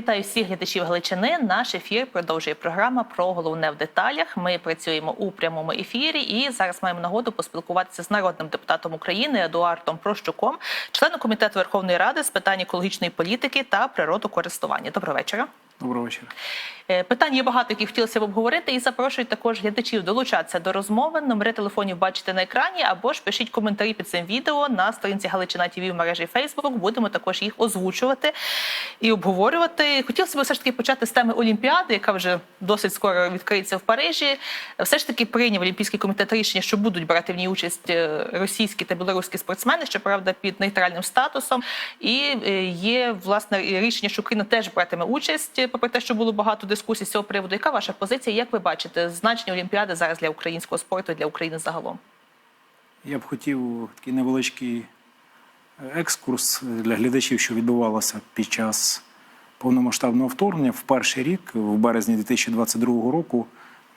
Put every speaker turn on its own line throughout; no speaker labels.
Вітаю всіх глядачів Галичини. Наш ефір продовжує програма про головне в деталях. Ми працюємо у прямому ефірі і зараз маємо нагоду поспілкуватися з народним депутатом України Едуардом Прощуком, членом комітету Верховної Ради з питань екологічної політики та природокористування. Доброго вечора.
Доброго вечора.
Е, Питань є багато, які хотілося б обговорити, і запрошую також глядачів долучатися до розмови. Номери телефонів бачите на екрані, або ж пишіть коментарі під цим відео на сторінці Галичина ТВ в мережі Facebook. Будемо також їх озвучувати і обговорювати. Хотілося б все ж таки почати з теми Олімпіади, яка вже досить скоро відкриється в Парижі. Все ж таки прийняв Олімпійський комітет рішення, що будуть брати в ній участь е, російські та білоруські спортсмени, щоправда, під нейтральним статусом. І е, є власне рішення, що Україна теж братиме участь, попри те, що було багато дискусій з цього приводу. Яка ваша позиція? Як ви бачите значення Олімпіади зараз для українського спорту і для України загалом?
Я б хотів такий невеличкий екскурс для глядачів, що відбувалося під час повномасштабного вторгнення. В перший рік, в березні 2022 року,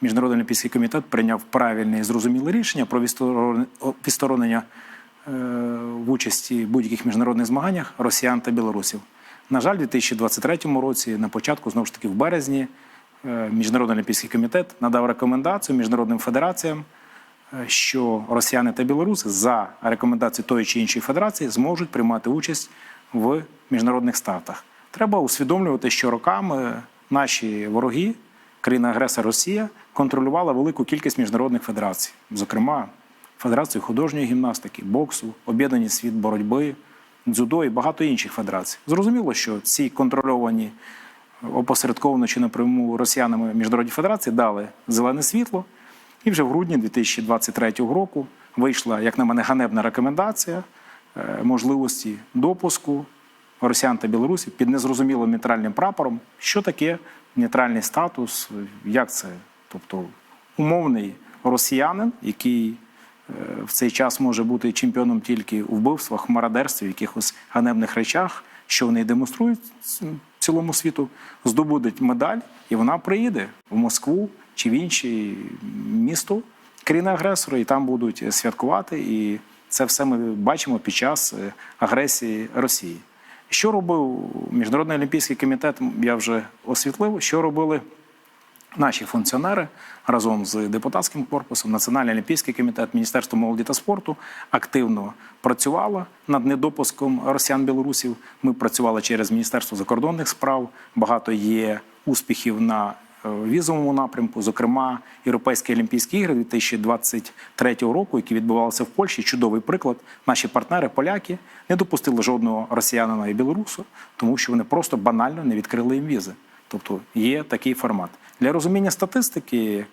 Міжнародний олімпійський комітет прийняв правильне і зрозуміле рішення про відсторон- відсторонення е, в участі будь-яких міжнародних змаганнях росіян та білорусів. На жаль, у 2023 році, на початку, знову ж таки, в березні, е, Міжнародний олімпійський комітет надав рекомендацію міжнародним федераціям, е, що росіяни та білоруси за рекомендацією тої чи іншої федерації зможуть приймати участь в міжнародних стартах. Треба усвідомлювати, що роками наші вороги, країна-агресор Росія, контролювала велику кількість міжнародних федерацій, зокрема Федерацію художньої гімнастики, боксу, Об'єднаний світ боротьби, дзюдо і багато інших федерацій. Зрозуміло, що ці контрольовані опосередковано чи напряму росіянами міжнародні федерації дали зелене світло. І вже в грудні 2023 року вийшла, як на мене, ганебна рекомендація е, можливості допуску росіян та білорусів під незрозумілим нейтральним прапором. Що таке нейтральний статус? Як це? Тобто умовний росіянин, який е, в цей час може бути чемпіоном тільки у вбивствах, мародерстві, якихось ганебних речах, що вони демонструють цілому світу, здобудуть медаль, і вона приїде в Москву чи в інше місто країни-агресора, і там будуть святкувати. І це все ми бачимо під час е, агресії Росії. Що робив Міжнародний олімпійський комітет? Я вже освітлив, що робили наші функціонери разом з депутатським корпусом, Національний олімпійський комітет, Міністерство молоді та спорту активно працювало над недопуском росіян-білорусів. Ми працювали через Міністерство закордонних справ. Багато є успіхів на е, візовому напрямку, зокрема, Європейські Олімпійські ігри 2023 року, які відбувалися в Польщі. Чудовий приклад. Наші партнери, поляки, не допустили жодного росіянина і білорусу, тому що вони просто банально не відкрили їм візи. Тобто є такий формат. Для розуміння статистики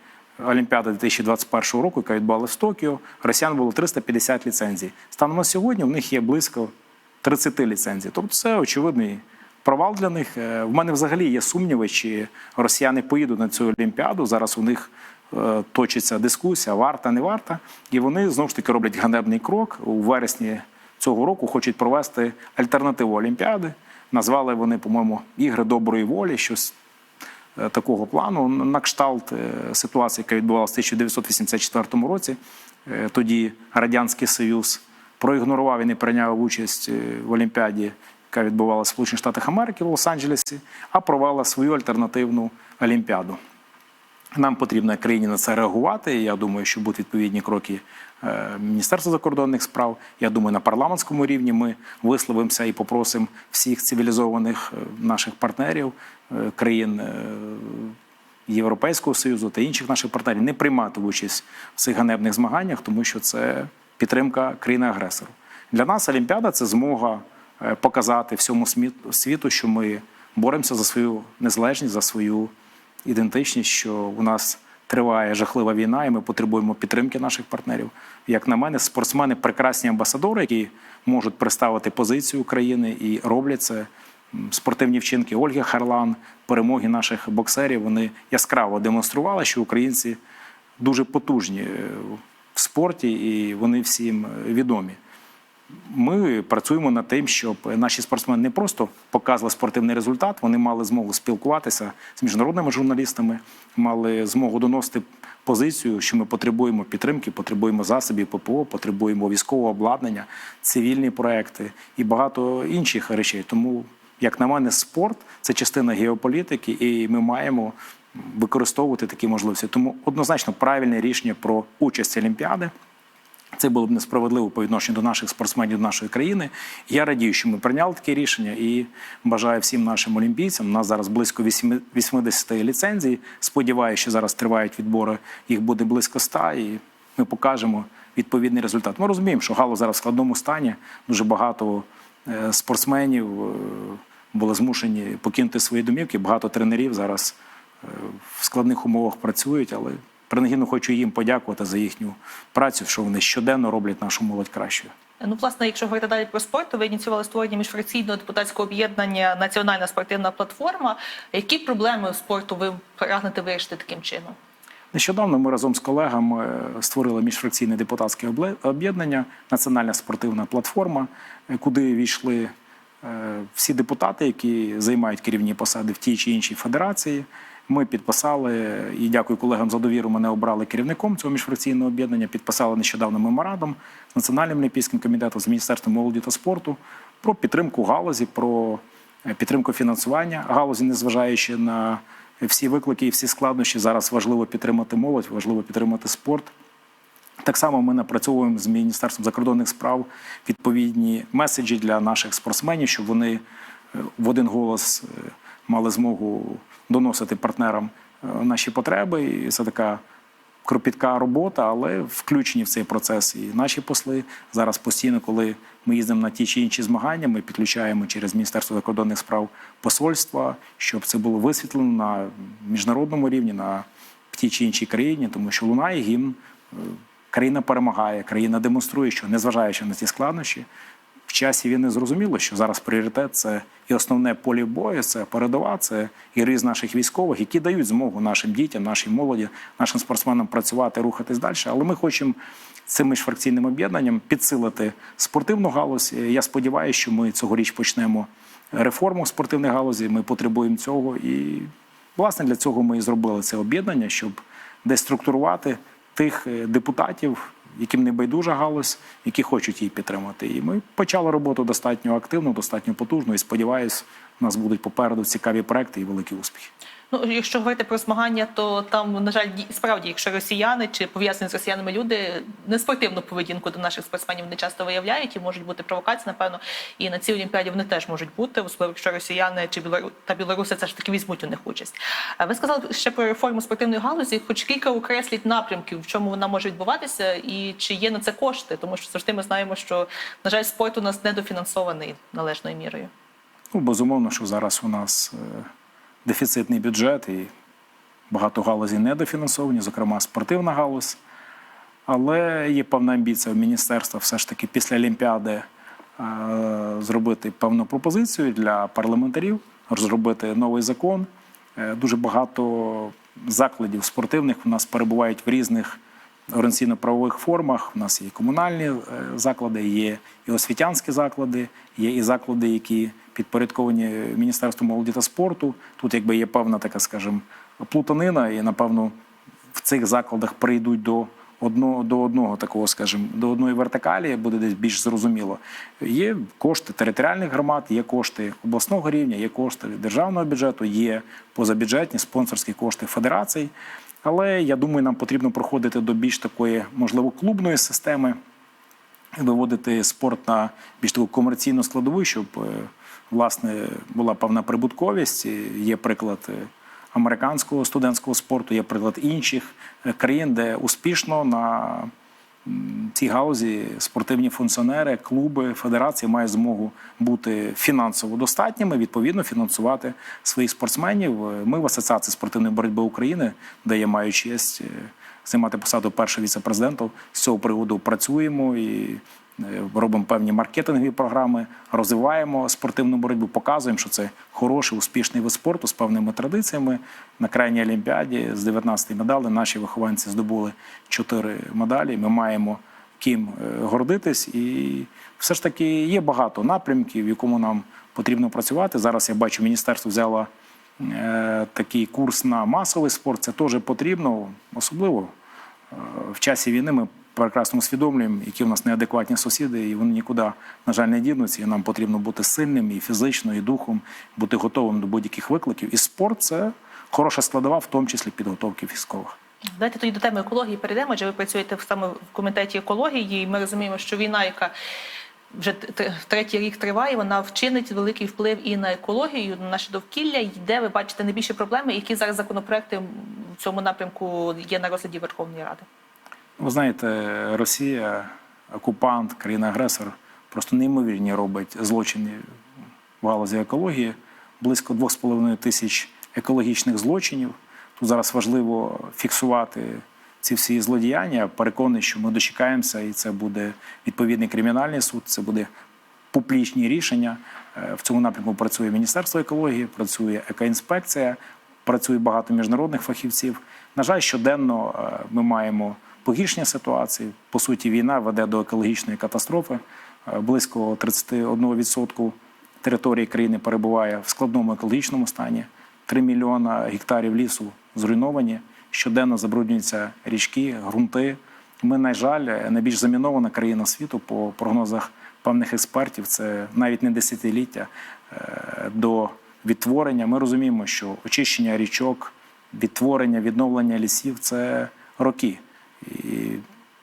Олімпіади 2021 року, яка відбувалася в Токіо, росіян було 350 ліцензій. Станом на сьогодні в них є близько 30 ліцензій. Тобто це очевидний провал для них. Е, В мене взагалі є сумніви, чи росіяни поїдуть на цю Олімпіаду. Зараз у них е, точиться дискусія, варта, не варта. І вони знову ж таки роблять ганебний крок. У вересні цього року хочуть провести альтернативу Олімпіади. Назвали вони, по-моєму, ігри доброї волі, щось такого плану. На кшталт е, ситуації, яка відбувалася в 1984 році. Е, Тоді Радянський Союз проігнорував і не прийняв участь е, в Олімпіаді, яка відбувалася в Сполучених Штатах Америки в Лос-Анджелесі, а провела свою альтернативну Олімпіаду. Нам потрібно країні на це реагувати. Я думаю, що будуть відповідні кроки е, Міністерства закордонних справ. Я думаю, на парламентському рівні ми висловимося і попросимо всіх цивілізованих е, наших партнерів, е, країн е, Європейського Союзу та інших наших партнерів не приймати участь в цих ганебних змаганнях, тому що це підтримка країни-агресору. Для нас Олімпіада це змога е, показати всьому світу, що ми боремося за свою незалежність, за свою ідентичність, що у нас триває жахлива війна, і ми потребуємо підтримки наших партнерів. Як на мене, спортсмени прекрасні амбасадори, які можуть представити позицію України і роблять це. Спортивні вчинки Ольги Харлан, перемоги наших боксерів. Вони яскраво демонстрували, що українці дуже потужні е, в спорті, і вони всім е, відомі. Ми працюємо над тим, щоб наші спортсмени не просто показували спортивний результат, вони мали змогу спілкуватися з міжнародними журналістами, мали змогу доносити позицію, що ми потребуємо підтримки, потребуємо засобів ППО, потребуємо військового обладнання, цивільні проекти і багато інших речей. Тому як на мене, спорт це частина геополітики, і ми маємо використовувати такі можливості. Тому однозначно правильне рішення про участь Олімпіади. Це було б несправедливо по відношенню до наших спортсменів до нашої країни. Я радію, що ми прийняли таке рішення і бажаю всім нашим олімпійцям. У нас зараз близько 8 80 ліцензій. Сподіваюся, що зараз тривають відбори. Їх буде близько 100, і ми покажемо відповідний результат. Ми розуміємо, що гало зараз в складному стані. Дуже багато е, спортсменів е, були змушені покинути свої домівки. Багато тренерів зараз е, в складних умовах працюють, але принагідно хочу їм подякувати за їхню працю, що вони щоденно роблять нашу молодь кращою.
Ну, власне, якщо говорити далі про спорт, то ви ініціювали створення міжфракційного депутатського об'єднання Національна спортивна платформа. Які проблеми спорту ви прагнете вирішити таким чином?
Нещодавно ми разом з колегами е, створили міжфракційне депутатське об'єднання Національна спортивна платформа, е, куди війшли е, всі депутати, які займають керівні посади в тій чи іншій федерації. Ми підписали і дякую колегам за довіру. Мене обрали керівником цього міжфракційного об'єднання. Підписали нещодавно меморандум з Національним олімпійським комітетом, з Міністерством молоді та спорту про підтримку галузі, про е, підтримку фінансування галузі, незважаючи на всі виклики і всі складнощі. Зараз важливо підтримати молодь, важливо підтримати спорт. Так само ми напрацьовуємо з Міністерством закордонних справ відповідні меседжі для наших спортсменів, щоб вони е, в один голос е, мали змогу доносити партнерам е, наші потреби. І це така кропітка робота, але включені в цей процес і наші посли. Зараз постійно, коли ми їздимо на ті чи інші змагання, ми підключаємо через Міністерство закордонних справ посольства, щоб це було висвітлено на міжнародному рівні, на тій чи іншій країні, тому що лунає гімн. е, Країна перемагає, країна демонструє, що незважаючи на ці складнощі, в часі війни зрозуміло, що зараз пріоритет це і основне поле бою, це передова, це герої з наших військових, які дають змогу нашим дітям, нашій молоді, нашим спортсменам працювати, рухатись далі. Але ми хочемо цим міжфракційним об'єднанням підсилити спортивну галузь. Я сподіваюся, що ми цьогоріч почнемо реформу спортивної галузі. Ми потребуємо цього. І власне для цього ми і зробили це об'єднання, щоб деструктурувати тих е, депутатів, яким не байдужа галузь, які хочуть її підтримати. І ми почали роботу достатньо активно, достатньо потужно. І сподіваюся, у нас будуть попереду цікаві проекти і великі успіхи.
Ну, якщо говорити про змагання, то там, на жаль, справді, якщо росіяни чи пов'язані з росіянами люди неспортивну поведінку до наших спортсменів не часто виявляють і можуть бути провокації, напевно, і на цій олімпіаді вони теж можуть бути, особливо якщо росіяни чи білору та білоруси все ж таки візьмуть у них участь. Ви сказали ще про реформу спортивної галузі, хоч кілька окресліть напрямків, в чому вона може відбуватися, і чи є на це кошти, тому що завжди ми знаємо, що на жаль, спорт у нас недофінансований належною мірою.
Ну, безумовно, що зараз у нас е, дефіцитний бюджет і багато галузей недофінансовані, зокрема спортивна галузь. Але є певна амбіція в міністерства все ж таки після Олімпіади е, зробити певну пропозицію для парламентарів, розробити новий закон. Е, Дуже багато закладів спортивних у нас перебувають в різних організаційно-правових формах. У нас є і комунальні е, заклади, є і освітянські заклади, є і заклади, які підпорядковані Міністерству молоді та спорту. Тут якби є певна така, скажімо, плутанина, і напевно в цих закладах прийдуть до одного до одного такого, скажімо, до одної вертикалі буде десь більш зрозуміло. Є кошти територіальних громад, є кошти обласного рівня, є кошти державного бюджету, є позабюджетні спонсорські кошти федерацій. Але я думаю, нам потрібно проходити до більш такої, можливо, клубної системи, виводити спорт на більш таку комерційну складову, щоб е, власне була певна прибутковість. Є приклад е, американського студентського спорту, є приклад інших е, країн, де успішно на цій галузі спортивні функціонери, клуби, федерації мають змогу бути фінансово достатніми, відповідно фінансувати своїх спортсменів. Е, Ми в Асоціації спортивної боротьби України, де я маю честь займати посаду першого віце-президента, з цього приводу працюємо і е, робимо певні маркетингові програми, розвиваємо спортивну боротьбу, показуємо, що це хороший, успішний вид спорту з певними традиціями. На крайній олімпіаді з 19 медалей наші вихованці здобули 4 медалі. Ми маємо ким е, гордитись, і все ж таки є багато напрямків, в якому нам потрібно працювати. Зараз я бачу, міністерство взяло такий курс на масовий спорт. Це теж потрібно, особливо е, в часі війни ми прекрасно усвідомлюємо, які в нас неадекватні сусіди, і вони нікуди, на жаль, не дінуться. І нам потрібно бути сильним і фізично, і духом, бути готовим до будь-яких викликів. І спорт це хороша складова, в тому числі підготовки військових.
Давайте тоді до теми екології перейдемо. Адже ви працюєте саме в комітеті екології, і ми розуміємо, що війна, яка вже третій рік триває, вона вчинить великий вплив і на екологію, на наше довкілля. І де ви бачите найбільші проблеми, які зараз законопроекти в цьому напрямку є на розгляді Верховної Ради?
Ви знаєте, Росія, окупант, країна-агресор, просто неймовірні робить злочини в галузі екології. Близько 2,5 тисяч екологічних злочинів. Тут зараз важливо фіксувати ці всі злодіяння. Переконаний, що ми дочекаємося, і це буде відповідний кримінальний суд, це буде публічні рішення. Е, В цьому напрямку працює Міністерство екології, працює екоінспекція, працює багато міжнародних фахівців. На жаль, щоденно е, ми маємо погіршення ситуації. По суті, війна веде до екологічної катастрофи. Е, Близько 31% території країни перебуває в складному екологічному стані. 3 мільйона гектарів лісу зруйновані. Щоденно забруднюються річки, ґрунти. Ми, на жаль, найбільш замінована країна світу по прогнозах певних експертів. Це навіть не десятиліття е, до відтворення. Ми розуміємо, що очищення річок, відтворення, відновлення лісів це роки. І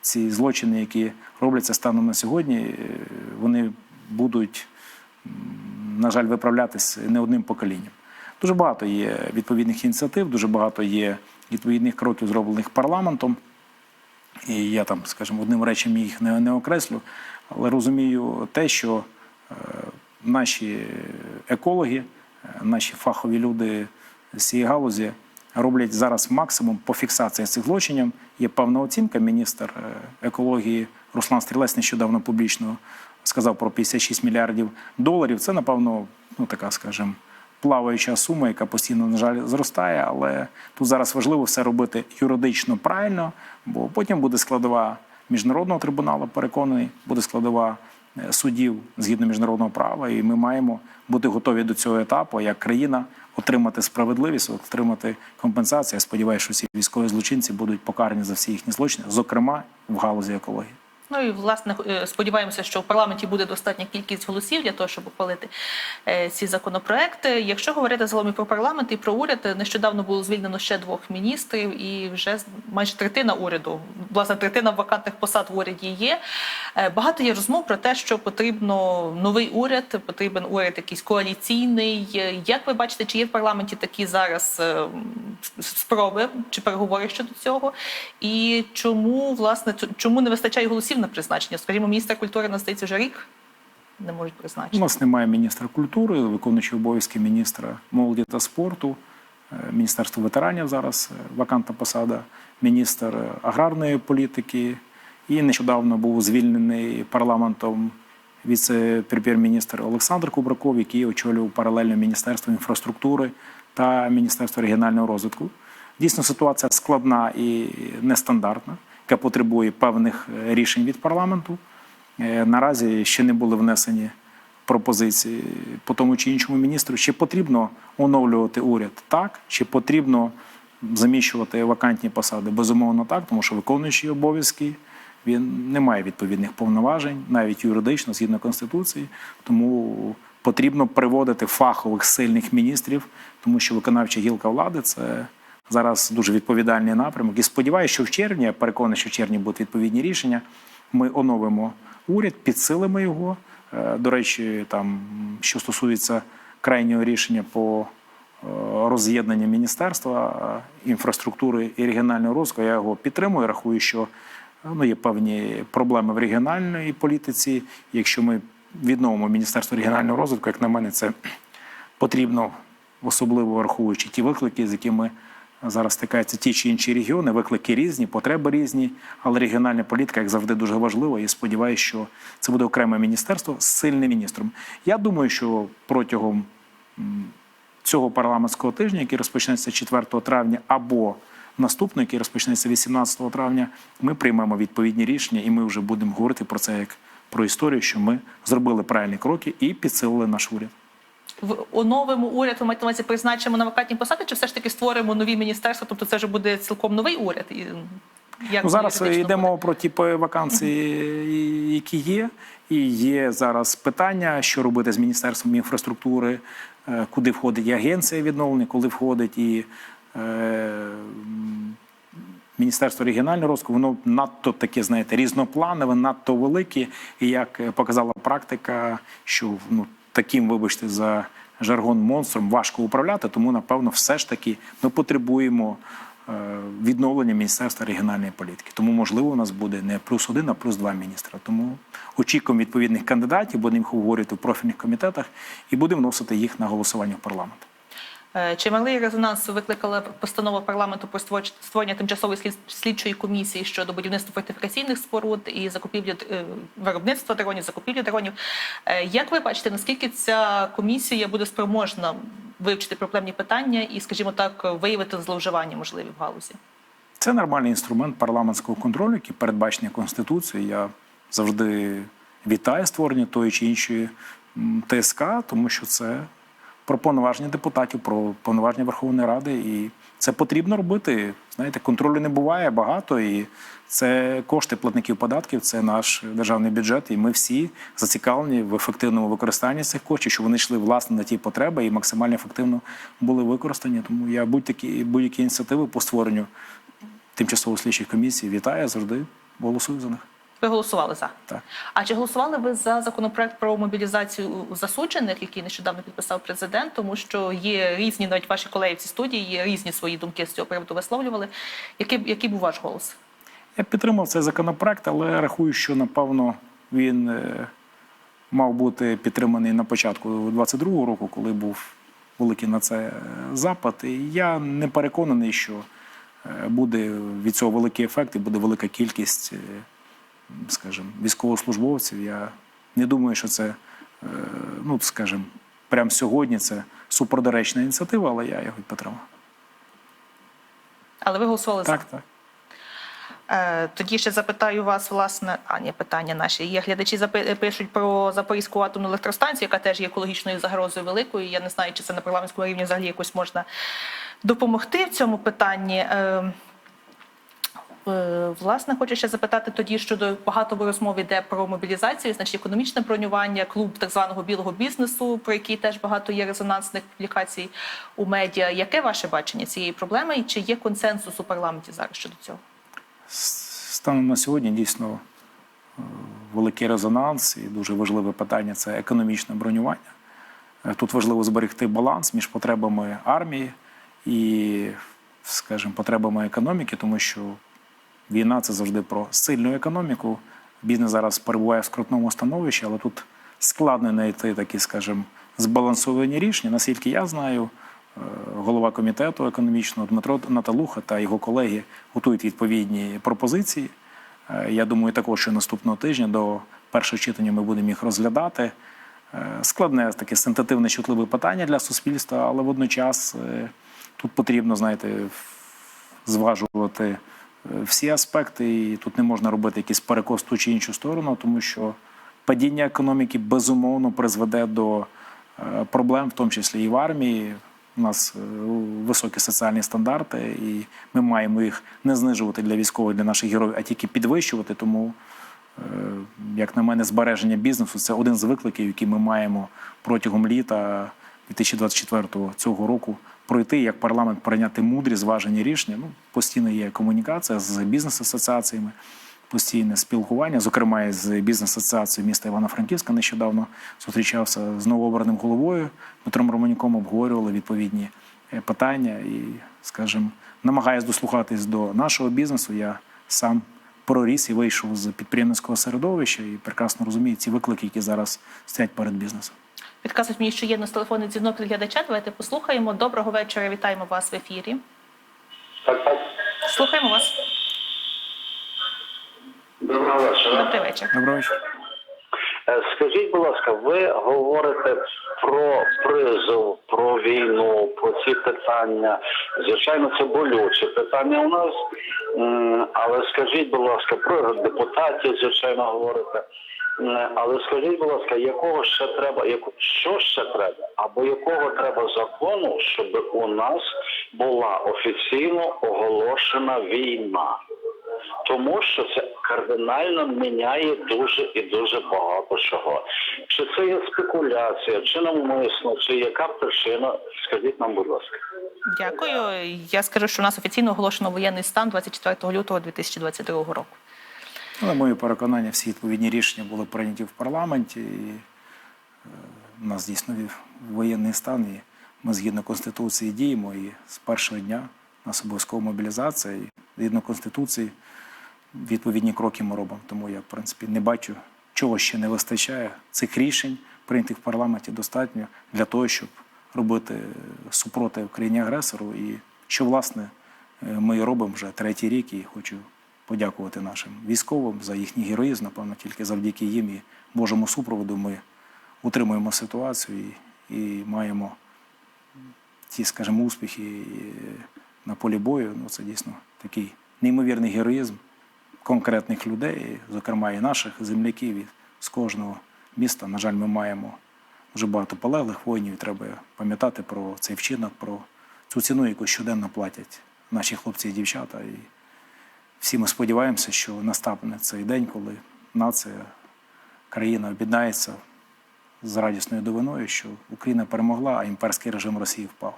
ці злочини, які робляться станом на сьогодні, е, вони будуть, на жаль, виправлятися не одним поколінням. Дуже багато є відповідних ініціатив, дуже багато є відповідних кроків, зроблених парламентом. І я там, скажімо, одним речем їх не, не окреслю, але розумію те, що е, наші екологи, е, наші фахові люди з цієї галузі роблять зараз максимум по фіксації цих злочинів. Є певна оцінка. Міністр е, екології Руслан Стрілець нещодавно публічно сказав про 56 мільярдів доларів. Це, напевно, ну така, скажімо, плаваюча сума, яка постійно, на жаль, зростає. Але тут зараз важливо все робити юридично правильно, бо потім буде складова міжнародного трибуналу, переконаний, буде складова е, судів згідно міжнародного права, і ми маємо бути готові до цього етапу як країна отримати справедливість, отримати компенсацію. Я сподіваюся, що ці військові злочинці будуть покарані за всі їхні злочини, зокрема в галузі екології.
Ну і власне е, сподіваємося, що в парламенті буде достатня кількість голосів для того, щоб ухвалити е, ці законопроекти. Якщо говорити загалом і про парламент і про уряд, е, нещодавно було звільнено ще двох міністрів, і вже майже третина уряду, власне, третина вакантних посад в уряді є. Багато є розмов про те, що потрібно новий уряд, потрібен уряд якийсь коаліційний. Як ви бачите, чи є в парламенті такі зараз спроби чи переговори щодо цього? І чому власне чому не вистачає голосів на призначення? Скажімо, міністра культури на здається вже рік не можуть
У
призначити.
нас немає міністра культури, виконуючий обов'язки міністра молоді та спорту, е, міністерство ветеранів зараз е, вакантна посада, міністр е, аграрної політики. І нещодавно був звільнений парламентом віце-прем'єр-міністр Олександр Кубраков, який очолював паралельно Міністерство інфраструктури та Міністерство регіонального розвитку. Дійсно, ситуація складна і нестандартна, яка потребує певних е, рішень від парламенту. Е, Наразі ще не були внесені пропозиції по тому чи іншому міністру. Чи потрібно оновлювати уряд? Так. Чи потрібно заміщувати вакантні посади? Безумовно, так, тому що виконуючий обов'язки він не має відповідних повноважень, навіть юридично, згідно конституції. Тому потрібно приводити фахових сильних міністрів, тому що виконавча гілка влади це зараз дуже відповідальний напрямок. І сподіваюся, що в червні, я переконаний, що в червні будуть відповідні рішення. Ми оновимо уряд, підсилимо його. Е, До речі, там що стосується крайнього рішення по е, роз'єднанню міністерства е, інфраструктури і регіонального розвитку, я його підтримую. Рахую, що ну, є певні проблеми в регіональній політиці. Якщо ми відновимо Міністерство регіонального розвитку, як на мене, це потрібно, особливо враховуючи ті виклики, з якими зараз стикаються ті чи інші регіони. Виклики різні, потреби різні, але регіональна політика, як завжди, дуже важлива. І сподіваюся, що це буде окреме міністерство з сильним міністром. Я думаю, що протягом цього парламентського тижня, який розпочнеться 4 травня, або наступного, який розпочнеться 18 травня, ми приймемо відповідні рішення, і ми вже будемо говорити про це як про історію, що ми зробили правильні кроки і підсилили наш уряд.
В оновимо уряд, ви маєте увазі призначимо на вакантні посади, чи все ж таки створимо нові міністерства? Тобто це вже буде цілком новий уряд? І Як
Ну, зараз
юридично
йде
буде?
про ті вакансії, які є. І є зараз питання, що робити з Міністерством інфраструктури, е, куди входить і агенція відновлення, коли входить і е, Міністерство регіонального розвитку, воно надто таке, знаєте, різнопланове, надто велике. І як е, показала практика, що ну, таким, вибачте, за жаргон монстром важко управляти, тому, напевно, все ж таки ми потребуємо е, відновлення Міністерства регіональної політики. Тому, можливо, у нас буде не плюс один, а плюс два міністра. Тому очікуємо відповідних кандидатів, будемо їх обговорювати в профільних комітетах і будемо вносити їх на голосування в парламент.
Е, Чималий резонанс викликала постанова парламенту про створ- створення тимчасової слід- слідчої комісії щодо будівництва фортифікаційних споруд і закупівлі е, виробництва дронів, закупівлі дронів. Е, Як ви бачите, наскільки ця комісія буде спроможна вивчити проблемні питання і, скажімо так, виявити зловживання можливі в галузі?
Це нормальний інструмент парламентського контролю, який передбачений Конституцією. Я завжди вітаю створення тої чи іншої ТСК, тому що це про повноваження депутатів, про повноваження Верховної Ради. І це потрібно робити. Знаєте, контролю не буває багато, і це кошти платників податків, це наш державний бюджет. І ми всі зацікавлені в ефективному використанні цих коштів, щоб вони йшли власне на ті потреби і максимально ефективно були використані. Тому я будь-які будь-які ініціативи по створенню тимчасово слідчих комісій вітаю завжди. Голосую за них.
Ви голосували за.
Так.
А чи голосували ви за законопроект про мобілізацію засуджених, який нещодавно підписав президент? Тому що є різні, навіть ваші колеги в цій студії, є різні свої думки з цього приводу висловлювали. Який, який був ваш голос?
Я підтримав цей законопроект, але рахую, що напевно він е, мав бути підтриманий на початку 22-го року, коли був великий на це е, запит. І я не переконаний, що е, буде від цього великий ефект і буде велика кількість, скажімо, військовослужбовців. Я не думаю, що це, е, ну скажімо, прямо сьогодні це супердоречна ініціатива, але я його підтримав.
Але ви голосували за.
Так, так.
Е, Тоді ще запитаю вас, власне, а ні, питання наші. Є глядачі пишуть про Запорізьку атомну електростанцію, яка теж є екологічною загрозою великою. Я не знаю, чи це на парламентському рівні взагалі якось можна допомогти в цьому питанні. Е, Власне, хочу ще запитати тоді щодо багато розмов іде про мобілізацію, значить економічне бронювання, клуб так званого білого бізнесу, про який теж багато є резонансних публікацій у медіа. Яке ваше бачення цієї проблеми і чи є консенсус у парламенті зараз щодо цього?
Станом на сьогодні дійсно е, великий резонанс і дуже важливе питання це економічне бронювання. Е, Тут важливо зберегти баланс між потребами армії і, скажімо, потребами економіки, тому що війна це завжди про сильну економіку. Бізнес зараз перебуває в скрутному становищі, але тут складно знайти такі, скажімо, збалансовані рішення. Наскільки я знаю, е, голова комітету економічного Дмитро Наталуха та його колеги готують відповідні пропозиції. Е, Я думаю, також що наступного тижня до першого читання ми будемо їх розглядати. Е, Складне таке синтетивне чутливе питання для суспільства, але водночас тут потрібно, знаєте, зважувати всі аспекти, і тут не можна робити якийсь перекос ту чи іншу сторону, тому що падіння економіки безумовно призведе до е, проблем, в тому числі і в армії. У нас е, високі соціальні стандарти, і ми маємо їх не знижувати для військових, для наших героїв, а тільки підвищувати. Тому, е, як на мене, збереження бізнесу це один з викликів, які ми маємо протягом літа 2024 цього року пройти, як парламент прийняти мудрі, зважені рішення. Ну, постійно є комунікація з бізнес-асоціаціями, постійне спілкування, зокрема з бізнес-асоціацією міста Івано-Франківська. Нещодавно зустрічався з новообраним головою Дмитром Романюком, обговорювали відповідні е, питання і, скажімо, намагаюсь дослухатись до нашого бізнесу. Я сам проріс і вийшов з підприємницького середовища і прекрасно розумію ці виклики, які зараз стоять перед бізнесом.
Підказують мені, що є у нас телефонний дзвінок від глядача. Давайте послухаємо. Доброго вечора. Вітаємо вас в ефірі.
Так, так.
Слухаємо вас.
Доброго вечора.
Добрий вечір.
Доброго вечора.
Е, Скажіть, будь ласка, ви говорите про призов, про війну, про ці питання. Звичайно, це болюче питання у нас. Але скажіть, будь ласка, про депутатів, звичайно, говорите. М, Але скажіть, будь ласка, якого ще треба, яку- що ще треба, або якого треба закону, щоб у нас була офіційно оголошена війна? тому що це кардинально міняє дуже і дуже багато чого. Чи це є спекуляція, чи навмисно, чи яка причина? Скажіть нам, будь ласка.
Дякую. Я скажу, що у нас офіційно оголошено воєнний стан 24 лютого 2022 року.
На моє переконання, всі відповідні рішення були прийняті в парламенті. І, е, у нас дійсно воєнний стан, і ми згідно Конституції діємо. І з першого дня нас обов'язкова мобілізація. І згідно Конституції відповідні кроки ми робимо. Тому я, в принципі, не бачу, чого ще не вистачає. Цих рішень, прийнятих в парламенті, достатньо для того, щоб робити супротив країні агресору. І що, власне, е, ми робимо вже третій рік, і хочу подякувати нашим військовим за їхній героїзм. Напевно, тільки завдяки їм і Божому супроводу ми утримуємо ситуацію і, і маємо ті, скажімо, успіхи на полі бою. Ну, це дійсно такий неймовірний героїзм конкретних людей, зокрема і наших земляків. І з кожного міста, на жаль, ми маємо дуже багато полеглих воїнів. Треба пам'ятати про цей вчинок, про цю ціну, яку щоденно платять наші хлопці і дівчата. І всі ми сподіваємося, що настане цей день, коли нація, країна об'єднається з радісною довиною, що Україна перемогла, а імперський режим Росії впав.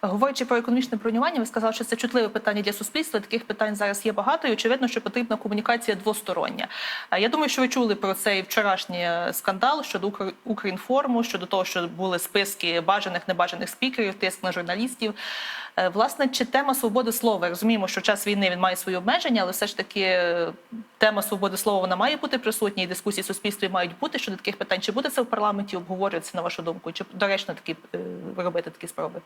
Говорячи про економічне бронювання, ви сказали, що це чутливе питання для суспільства. Таких питань зараз є багато, і очевидно, що потрібна комунікація двостороння. Я думаю, що ви чули про цей вчорашній е, скандал щодо Укр- Укрінформу, щодо того, що були списки бажаних небажаних спікерів, тиск на журналістів. Е, Власне, чи тема свободи слова? Розуміємо, що час війни він має свої обмеження, але все ж таки е, тема свободи слова вона має бути присутня, і дискусії в суспільстві мають бути щодо таких питань. Чи буде це в парламенті обговорюватися на вашу думку? Чи доречно такі робити такі спроби?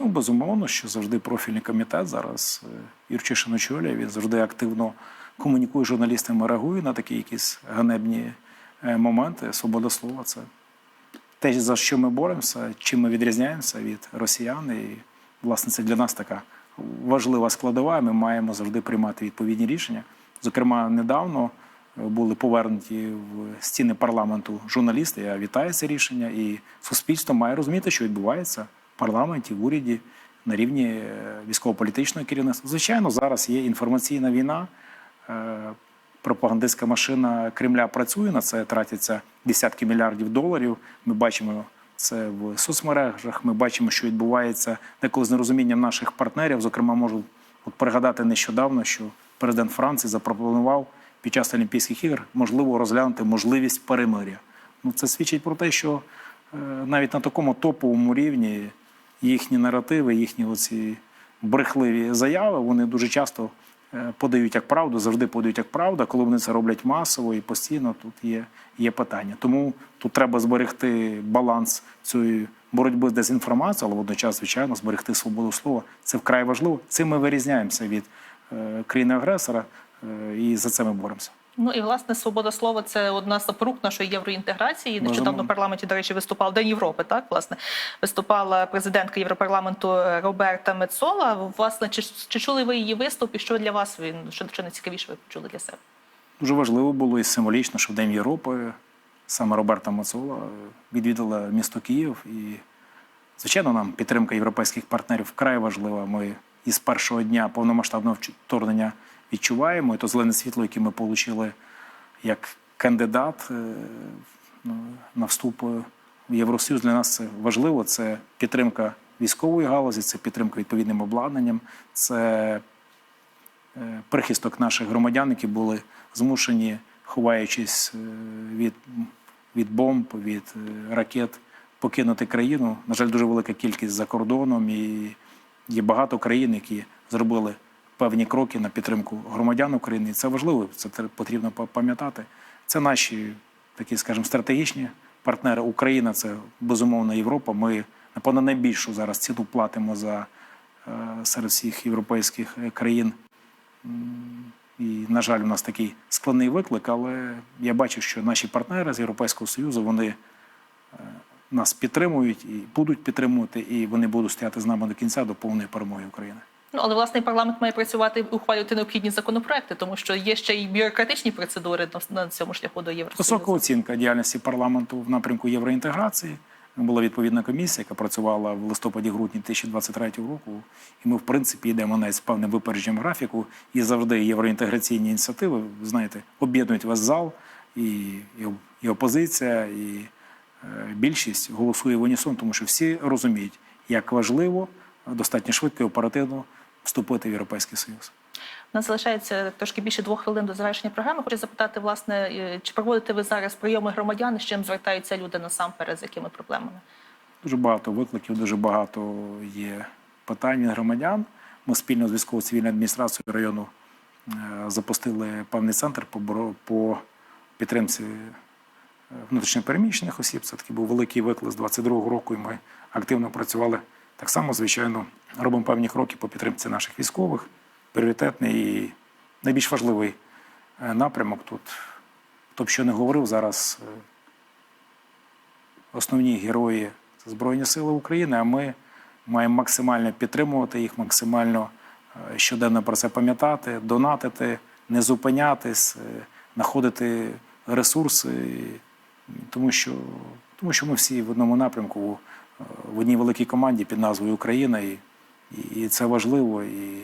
Ну, безумовно, що завжди профільний комітет зараз е, Юрчишин очолює, він завжди активно комунікує з журналістами, реагує на такі якісь ганебні е, моменти. Свобода слова це те, за що ми боремося, чим ми відрізняємося від росіян. І, власне, це для нас така важлива складова. Ми маємо завжди приймати відповідні рішення. Зокрема, недавно е, були повернуті в стіни парламенту журналісти. Я вітаю це рішення, і суспільство має розуміти, що відбувається парламенті, в уряді на рівні е, військово-політичного керівництва. Звичайно, зараз є інформаційна війна. Е, Пропагандистська машина Кремля працює на це, тратяться десятки мільярдів доларів. Ми бачимо це в соцмережах. Ми бачимо, що відбувається деколи з нерозумінням наших партнерів. Зокрема, можу от пригадати нещодавно, що президент Франції запропонував під час Олімпійських ігор можливо розглянути можливість перемиря. Ну це свідчить про те, що е, навіть на такому топовому рівні їхні наративи, їхні оці брехливі заяви, вони дуже часто е, подають як правду, завжди подають як правду. Коли вони це роблять масово і постійно, тут є, є питання. Тому тут треба зберегти баланс цієї боротьби з дезінформацією, але водночас, звичайно, зберегти свободу слова. Це вкрай важливо. Цим ми вирізняємося від е, країни-агресора, е, і за це ми боремося.
Ну і власне свобода слова це одна з запорук нашої євроінтеграції. Нещодавно в парламенті, до речі, виступав День Європи. Так, власне, виступала президентка Європарламенту е, Роберта Мецола. Власне, чи, чи чули ви її виступ? І що для вас він що, що найцікавіше ви почули для себе?
Дуже важливо було і символічно, що в День Європи саме Роберта Мацола відвідала місто Київ. І, звичайно, нам підтримка європейських партнерів вкрай важлива. Ми із першого дня повномасштабного вторгнення відчуваємо. І то зелене світло, яке ми отримали як кандидат е, ну, на вступ в Євросоюз, для нас це важливо. Це підтримка військової галузі, це підтримка відповідним обладнанням, це е, прихисток наших громадян, які були змушені, ховаючись е, від, від бомб, від ракет, покинути країну. На жаль, дуже велика кількість за кордоном, і є багато країн, які зробили певні кроки на підтримку громадян України. І це важливо, це потрібно пам'ятати. Це наші такі, скажімо, стратегічні партнери. Україна це безумовно Європа. Ми, напевно, найбільшу зараз ціну платимо за е, серед всіх європейських е, країн. І, на жаль, у нас такий складний виклик, але я бачу, що наші партнери з Європейського Союзу вони е, нас підтримують і будуть підтримувати, і вони будуть стояти з нами до кінця до повної перемоги України.
Ну але власне парламент має працювати ухвалювати необхідні законопроекти, тому що є ще й бюрократичні процедури на, цьому шляху до
Висока оцінка діяльності парламенту в напрямку євроінтеграції. була відповідна комісія, яка працювала в листопаді-грудні 2023 року. І ми, в принципі, йдемо навіть з певним випередженням графіку. І завжди євроінтеграційні ініціативи, ви знаєте, об'єднують весь зал, і, і, і опозиція, і е, більшість голосує в унісон, тому що всі розуміють, як важливо достатньо швидко і оперативно вступити в Європейський Союз.
У нас залишається трошки більше двох хвилин до завершення програми. Хочу запитати, власне, чи проводите ви зараз прийоми громадян, з чим звертаються люди насамперед, з якими проблемами?
Дуже багато викликів, дуже багато є питань громадян. Ми спільно з військово-цивільною адміністрацією району е, запустили певний центр по, підтримці е, внутрішньопереміщених осіб. Це такий був великий виклик з 22-го року, і ми активно працювали. Так само, звичайно, робимо певні кроки по підтримці наших військових. Пріоритетний і найбільш важливий е, напрямок тут. Хто б що не говорив, зараз е, основні герої це Збройні Сили України, а ми маємо максимально підтримувати їх, максимально е, щоденно про це пам'ятати, донатити, не зупинятись, знаходити ресурси, тому що, тому що ми всі в одному напрямку, в одній великій команді під назвою Україна, і, і це важливо. І,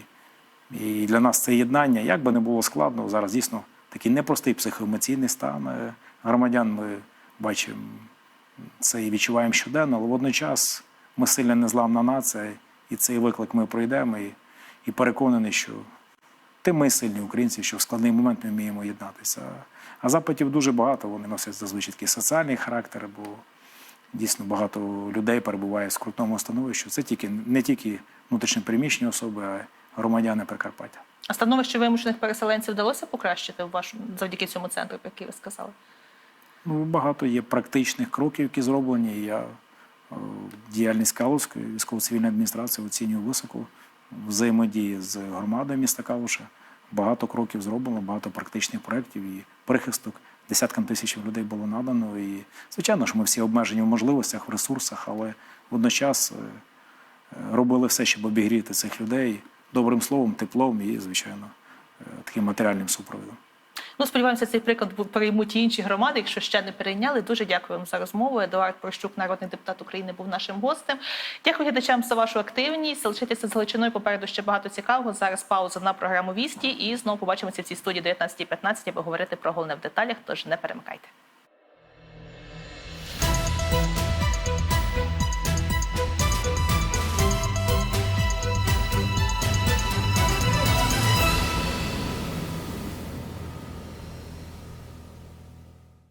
і для нас це єднання, як би не було складно, зараз дійсно такий непростий психоемоційний стан е, громадян. Ми бачимо це і відчуваємо щоденно, але водночас ми сильна незламна нація, і цей виклик ми пройдемо. І, і переконаний, що тим ми сильні українці, що в складний момент ми вміємо єднатися. А запитів дуже багато, вони носять зазвичай такий соціальний характер, бо дійсно багато людей перебуває в скрутному становищі. Це тільки не тільки внутрішньопереміщені особи, а громадяни Прикарпаття.
А становище вимушених переселенців вдалося покращити в вашому завдяки цьому центру, про який ви сказали?
Ну, багато є практичних кроків, які зроблені. Я е, діяльність Калузької військово-цивільної адміністрації оцінюю високо взаємодії з громадою міста Калуша. Багато кроків зроблено, багато практичних проєктів і прихисток десяткам тисяч людей було надано. І звичайно, що ми всі обмежені в можливостях, в ресурсах, але водночас е, робили все, щоб обігріти цих людей добрим словом, теплом і, звичайно, е, таким матеріальним супровідом.
Ну, сподіваємося, цей приклад переймуть і інші громади, якщо ще не перейняли. Дуже дякую вам за розмову. Едуард Прощук, народний депутат України, був нашим гостем. Дякую глядачам за вашу активність. Залишайтеся з Галичиною. Попереду ще багато цікавого. Зараз пауза на програму Вісті. І знову побачимося в цій студії 19.15, аби говорити про головне в деталях. Тож не перемикайте.